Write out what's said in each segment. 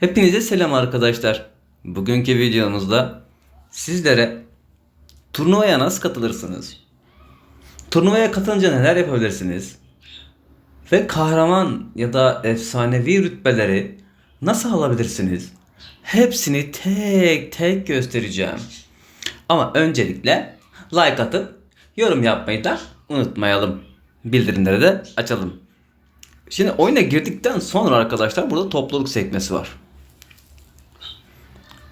Hepinize selam arkadaşlar. Bugünkü videomuzda sizlere turnuvaya nasıl katılırsınız? Turnuvaya katılınca neler yapabilirsiniz? Ve kahraman ya da efsanevi rütbeleri nasıl alabilirsiniz? Hepsini tek tek göstereceğim. Ama öncelikle like atıp yorum yapmayı da unutmayalım. Bildirimleri de açalım. Şimdi oyuna girdikten sonra arkadaşlar burada topluluk sekmesi var.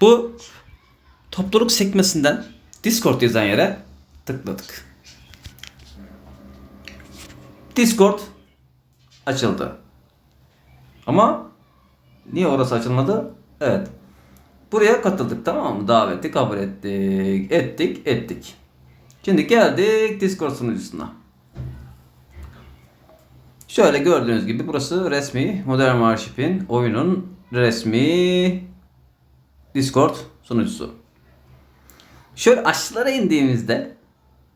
Bu topluluk sekmesinden Discord yazan yere tıkladık. Discord açıldı. Ama niye orası açılmadı? Evet. Buraya katıldık tamam mı? Daveti kabul ettik. Ettik, ettik. Şimdi geldik Discord sunucusuna. Şöyle gördüğünüz gibi burası resmi Modern Warship'in oyunun resmi Discord sunucusu. Şöyle aşağılara indiğimizde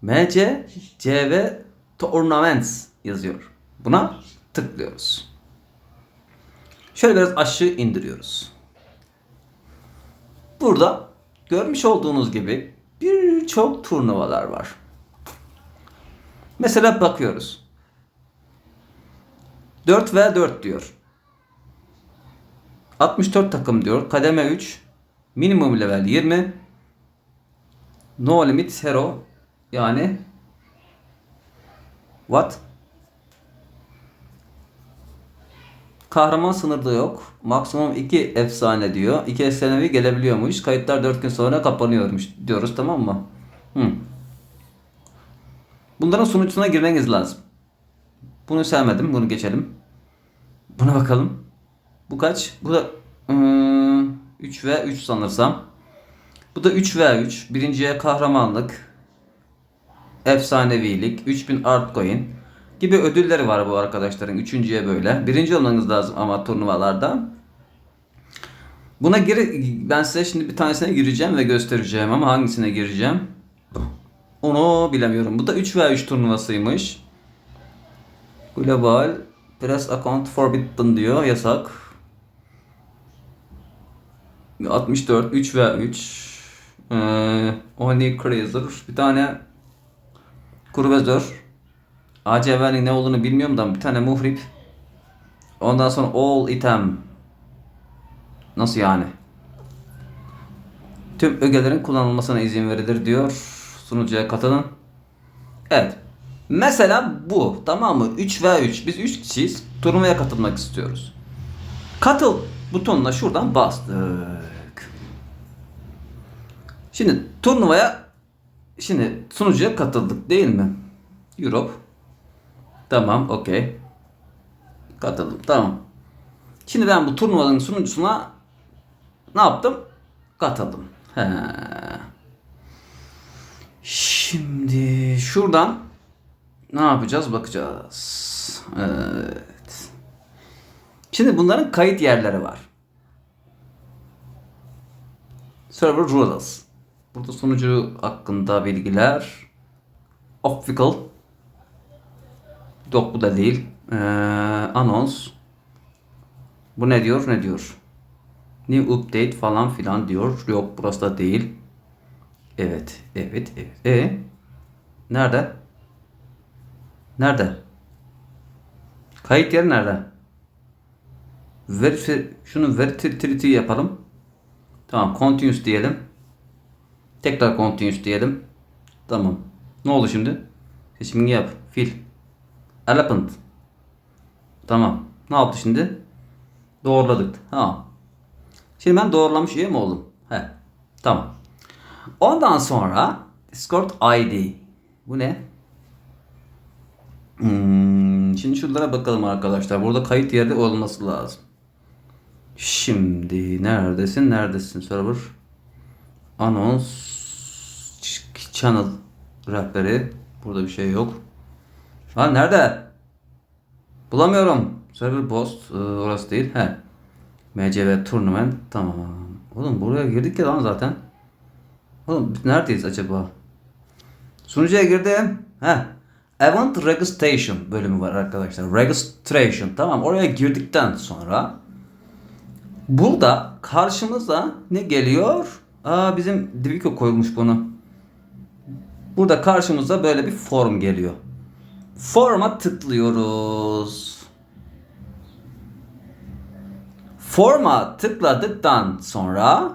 MC, CV Tournaments yazıyor. Buna tıklıyoruz. Şöyle biraz aşağı indiriyoruz. Burada görmüş olduğunuz gibi birçok turnuvalar var. Mesela bakıyoruz. 4 ve 4 diyor. 64 takım diyor. Kademe 3. Minimum level 20. No limit hero. Yani What? Kahraman sınırda yok. Maksimum 2 efsane diyor. 2 efsanevi gelebiliyormuş. Kayıtlar 4 gün sonra kapanıyormuş diyoruz tamam mı? Hı. Bunların sunucusuna girmeniz lazım. Bunu sevmedim. Bunu geçelim. Buna bakalım. Bu kaç? Bu da ıı, 3 ve 3 sanırsam. Bu da 3 ve 3. Birinciye kahramanlık. Efsanevilik. 3000 art coin. Gibi ödülleri var bu arkadaşların. Üçüncüye böyle. Birinci olmanız lazım ama turnuvalarda. Buna gir ben size şimdi bir tanesine gireceğim ve göstereceğim ama hangisine gireceğim? Onu bilemiyorum. Bu da 3 veya 3 turnuvasıymış. Global Press Account Forbidden diyor. Yasak. 64 3 ve 3 ee, Only Cruiser bir tane Kurvezör ACV'nin ne olduğunu bilmiyorum da bir tane muhrip Ondan sonra All Item Nasıl yani? Tüm ögelerin kullanılmasına izin verilir diyor. Sunucuya katılın. Evet. Mesela bu tamam mı? 3 veya 3. Biz 3 kişiyiz. Turnuvaya katılmak istiyoruz. Katıl butonuna şuradan bastık. Şimdi turnuvaya şimdi sunucuya katıldık değil mi? Europe. Tamam, okey. Katıldım. Tamam. Şimdi ben bu turnuvanın sunucusuna ne yaptım? Katıldım. He. Şimdi şuradan ne yapacağız bakacağız. Evet. Şimdi bunların kayıt yerleri var. Server rules. Burada sunucu hakkında bilgiler. Official. Yok bu da değil. Ee, anons. Bu ne diyor ne diyor. New update falan filan diyor. Yok burası da değil. Evet, evet, evet. E nerede? Nerede? Kayıt yeri nerede? Verify, şunu veritility yapalım. Tamam, continuous diyelim. Tekrar continuous diyelim. Tamam. Ne oldu şimdi? Seçimini yap. Fil. Elephant. Tamam. Ne yaptı şimdi? Doğruladık. Tamam. Şimdi ben doğrulamış üye mi oldum? He. Tamam. Ondan sonra Discord ID. Bu ne? Hmm, şimdi şuralara bakalım arkadaşlar. Burada kayıt yeri olması lazım. Şimdi neredesin? Neredesin server? Anons channel rehberi. Burada bir şey yok. Ha nerede? Bulamıyorum. Server post e, orası değil. He. MCV tournament tamam. Oğlum buraya girdik ya lan zaten. Oğlum biz neredeyiz acaba? Sunucuya girdim. He. Event Registration bölümü var arkadaşlar. Registration. Tamam oraya girdikten sonra Burada karşımıza ne geliyor? Aa bizim Diviko koymuş bunu. Burada karşımıza böyle bir form geliyor. Forma tıklıyoruz. Forma tıkladıktan sonra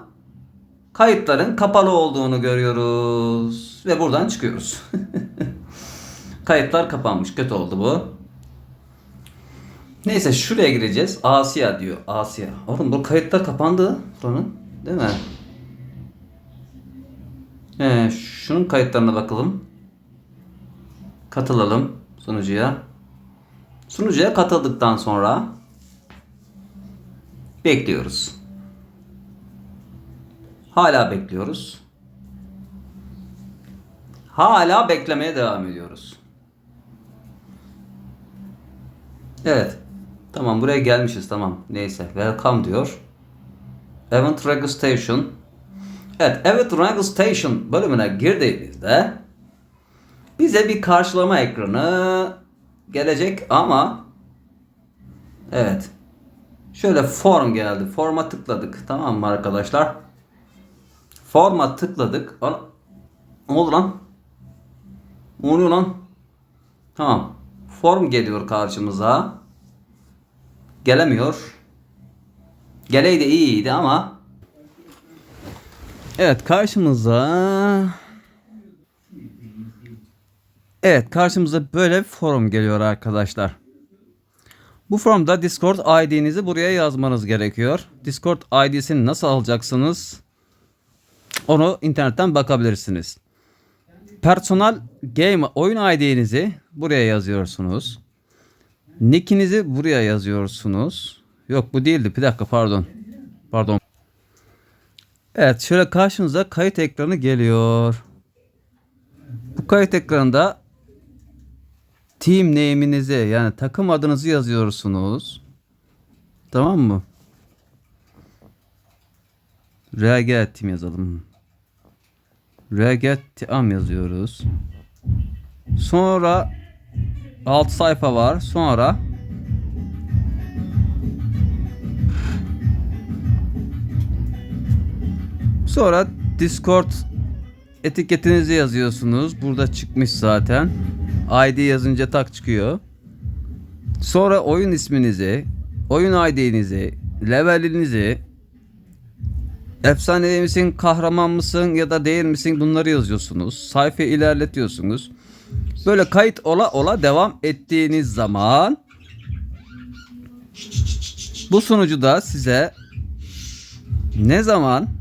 kayıtların kapalı olduğunu görüyoruz ve buradan çıkıyoruz. Kayıtlar kapanmış. Kötü oldu bu. Neyse şuraya gireceğiz. Asya diyor. Asya. Oğlum bu kayıtlar kapandı. Buranın. Değil mi? He, şunun kayıtlarına bakalım. Katılalım sunucuya. Sunucuya katıldıktan sonra bekliyoruz. Hala bekliyoruz. Hala beklemeye devam ediyoruz. Evet. Tamam buraya gelmişiz tamam. Neyse. Welcome diyor. Event Registration. Evet. Event Registration bölümüne girdiğimizde bize bir karşılama ekranı gelecek ama evet. Şöyle form geldi. Forma tıkladık. Tamam mı arkadaşlar? Forma tıkladık. Ana, ne oldu lan? Ne oluyor lan? Tamam. Form geliyor karşımıza. Gelemiyor. Geleydi iyiydi ama. Evet karşımıza. Evet karşımıza böyle bir forum geliyor arkadaşlar. Bu forumda Discord ID'nizi buraya yazmanız gerekiyor. Discord ID'sini nasıl alacaksınız? Onu internetten bakabilirsiniz. Personal Game oyun ID'nizi buraya yazıyorsunuz. Nick'inizi buraya yazıyorsunuz. Yok bu değildi. Bir dakika pardon. Pardon. Evet şöyle karşınıza kayıt ekranı geliyor. Bu kayıt ekranında team name'inizi yani takım adınızı yazıyorsunuz. Tamam mı? RG Team yazalım. RG Team yazıyoruz. Sonra alt sayfa var. Sonra Sonra Discord etiketinizi yazıyorsunuz. Burada çıkmış zaten. ID yazınca tak çıkıyor. Sonra oyun isminizi, oyun ID'nizi, levelinizi, efsanevi misin, kahraman mısın ya da değil misin bunları yazıyorsunuz. Sayfayı ilerletiyorsunuz. Böyle kayıt ola ola devam ettiğiniz zaman bu sunucu da size ne zaman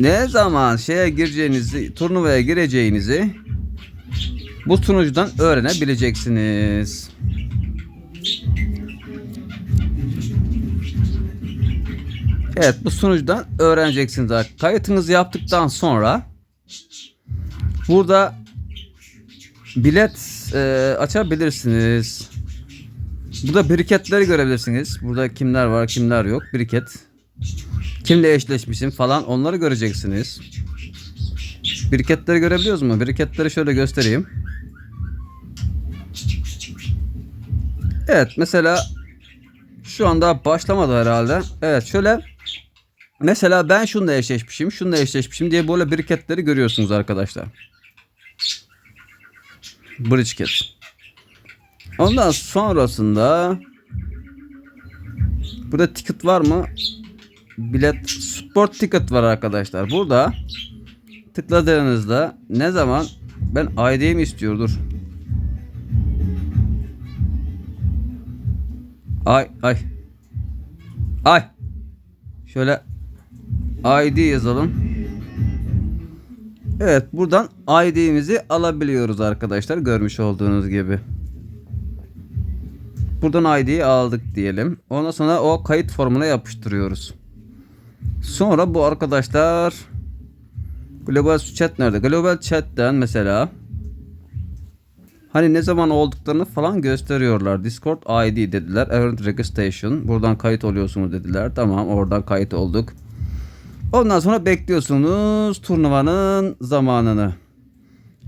ne zaman şeye gireceğinizi, turnuvaya gireceğinizi bu sunucudan öğrenebileceksiniz. Evet bu sunucudan öğreneceksiniz. Kayıtınızı yaptıktan sonra burada bilet e, açabilirsiniz. Burada briketleri görebilirsiniz. Burada kimler var kimler yok. Briket. Kimle eşleşmişsin falan onları göreceksiniz. Briketleri görebiliyoruz mu? Briketleri şöyle göstereyim. Evet mesela şu anda başlamadı herhalde. Evet şöyle mesela ben şununla eşleşmişim, şununla eşleşmişim diye böyle briketleri görüyorsunuz arkadaşlar. Bridget. Ondan sonrasında burada ticket var mı? Bilet sport ticket var arkadaşlar. Burada tıkladığınızda ne zaman ben ID'mi istiyor dur. Ay ay. Ay. Şöyle ID yazalım. Evet buradan ID'mizi alabiliyoruz arkadaşlar görmüş olduğunuz gibi. Buradan ID'yi aldık diyelim. Ondan sonra o kayıt formuna yapıştırıyoruz. Sonra bu arkadaşlar Global chat nerede? Global chat'ten mesela Hani ne zaman olduklarını falan gösteriyorlar. Discord ID dediler. Event Registration. Buradan kayıt oluyorsunuz dediler. Tamam oradan kayıt olduk. Ondan sonra bekliyorsunuz turnuvanın zamanını.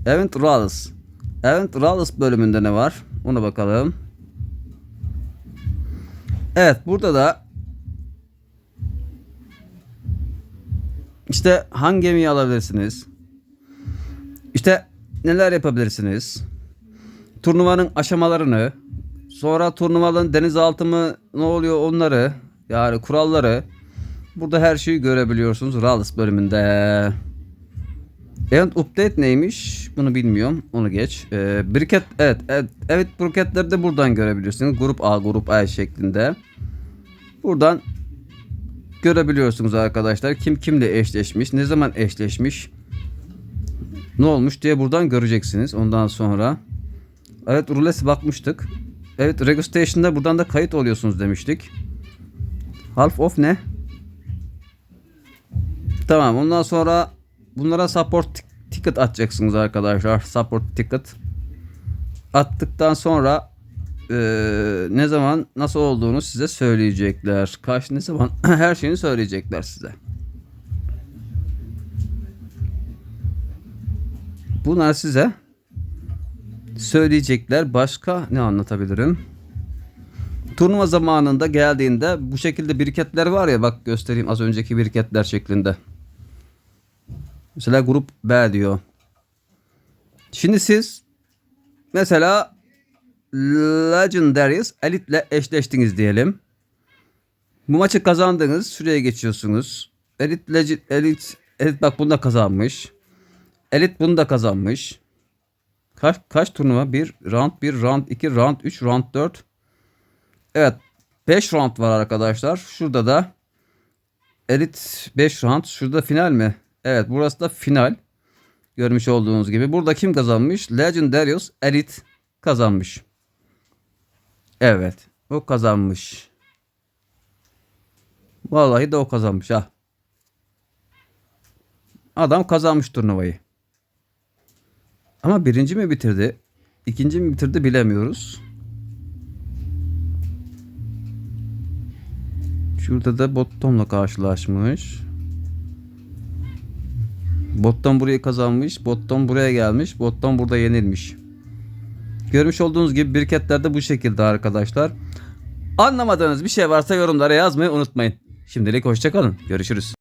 Event Rules. Event Rules bölümünde ne var? Ona bakalım. Evet burada da İşte hangi gemiyi alabilirsiniz? İşte neler yapabilirsiniz? Turnuvanın aşamalarını, sonra turnuvanın denizaltı mı ne oluyor onları, yani kuralları burada her şeyi görebiliyorsunuz Rallis bölümünde. Event update neymiş? Bunu bilmiyorum. Onu geç. Ee, briket evet, evet evet briketleri de buradan görebilirsiniz. Grup A, grup A şeklinde. Buradan görebiliyorsunuz arkadaşlar. Kim kimle eşleşmiş, ne zaman eşleşmiş, ne olmuş diye buradan göreceksiniz. Ondan sonra evet rulesi bakmıştık. Evet registration'da buradan da kayıt oluyorsunuz demiştik. Half off ne? Tamam ondan sonra bunlara support ticket atacaksınız arkadaşlar. Support ticket. Attıktan sonra eee, ne zaman nasıl olduğunu size söyleyecekler. Kaç ne zaman her şeyini söyleyecekler size. Bunlar size söyleyecekler. Başka ne anlatabilirim? Turnuva zamanında geldiğinde bu şekilde biriketler var ya bak göstereyim az önceki biriketler şeklinde. Mesela grup B diyor. Şimdi siz mesela Legendaries Elite ile eşleştiniz diyelim. Bu maçı kazandınız. Şuraya geçiyorsunuz. Elite, Legend, Elite, Elite bak bunu da kazanmış. Elite bunu da kazanmış. Kaç kaç turnuva? 1 round 1 round 2 round 3 round 4. Evet 5 round var arkadaşlar. Şurada da Elite 5 round. Şurada final mi? Evet burası da final. Görmüş olduğunuz gibi. Burada kim kazanmış? Legendarius Elite kazanmış. Evet. O kazanmış. Vallahi de o kazanmış ha. Adam kazanmış turnuvayı. Ama birinci mi bitirdi? ikinci mi bitirdi bilemiyoruz. Şurada da Bottom'la karşılaşmış. Bottom burayı kazanmış. Bottom buraya gelmiş. Bottom burada yenilmiş. Görmüş olduğunuz gibi biriketler de bu şekilde arkadaşlar. Anlamadığınız bir şey varsa yorumlara yazmayı unutmayın. Şimdilik hoşçakalın. Görüşürüz.